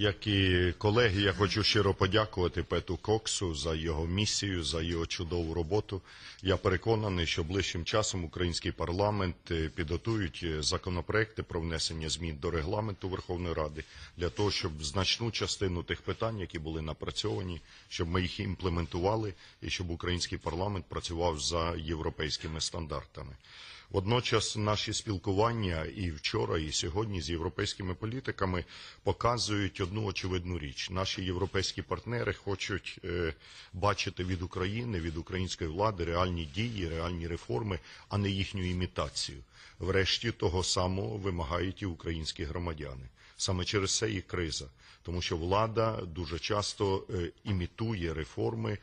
Як і колеги, я хочу щиро подякувати Пету Коксу за його місію, за його чудову роботу. Я переконаний, що ближчим часом український парламент е, підготують е, законопроекти про внесення змін до регламенту Верховної Ради для того, щоб значну частину тих питань, які були напрацьовані, щоб ми їх імплементували і щоб український парламент працював за європейськими стандартами. Водночас наші спілкування і вчора, і сьогодні з європейськими політиками показують одну очевидну річ: наші європейські партнери хочуть е, бачити від України, від української влади реальні дії, реальні реформи, а не їхню імітацію. Врешті того самого вимагають і українські громадяни. Саме через це і криза, тому що влада дуже часто е, імітує реформи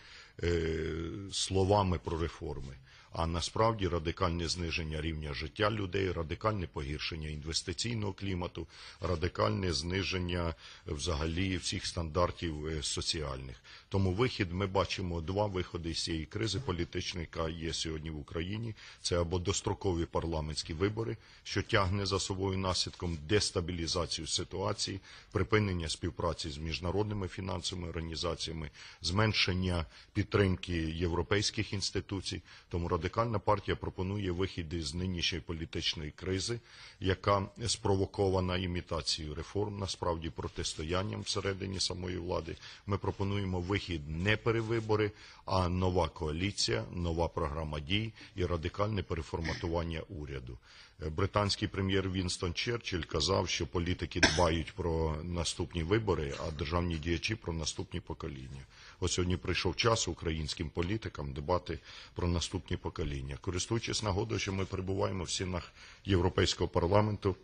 словами про реформи. А насправді радикальне зниження рівня життя людей, радикальне погіршення інвестиційного клімату, радикальне зниження е, взагалі всіх стандартів е, соціальних. Тому вихід ми бачимо два виходи з цієї кризи політичної, яка є сьогодні в Україні. Це або дострокові парламентські вибори, що тягне за собою наслідком дестабілізацію ситуації, припинення співпраці з міжнародними фінансовими організаціями, зменшення підтримки європейських інституцій. Тому радикальна партія пропонує вихід із нинішньої політичної кризи, яка спровокована імітацією реформ, насправді протистоянням всередині самої влади. Ми пропонуємо вихід не перевибори, а нова коаліція, нова програма дій і радикальне переформатування уряду. Е, Британський прем'єр Вінстон Черчилль казав, що політики дбають про наступні вибори, а державні діячі про наступні покоління. Ось сьогодні прийшов час українським політикам дбати про наступні покоління. Користуючись нагодою, що ми перебуваємо в сінах Європейського парламенту.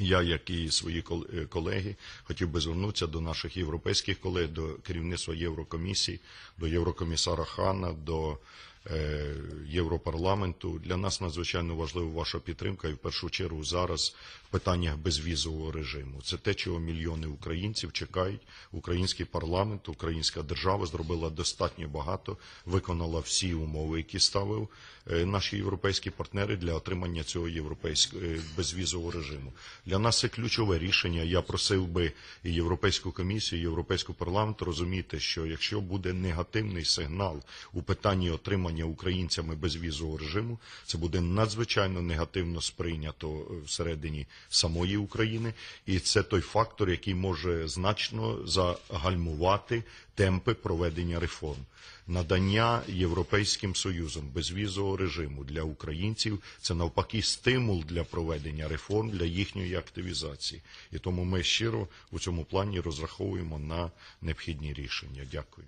Я, як і свої е, колеги, хотів би звернутися до наших європейських колег, до керівництва Єврокомісії, до Єврокомісара Хана, до Європарламенту. Для нас надзвичайно важлива ваша підтримка, і в першу чергу зараз в питаннях безвізового режиму. Це те, чого мільйони українців чекають. Український парламент, українська держава зробила достатньо багато, виконала всі умови, які ставив е, наші європейські партнери для отримання цього європейського е, безвізового режиму. Для нас це ключове рішення. Я просив би і Європейську комісію, і Європейський парламент розуміти, що якщо буде негативний сигнал у питанні отримання українцями безвізового режиму, це буде надзвичайно негативно сприйнято е, всередині самої України, і це той фактор, який може значно загальмувати темпи проведення реформ. Надання Європейським Союзом безвізового режиму для українців це навпаки стимул для проведення реформ, для їхньої активізації. І тому ми щиро у цьому плані розраховуємо на необхідні рішення. Дякую.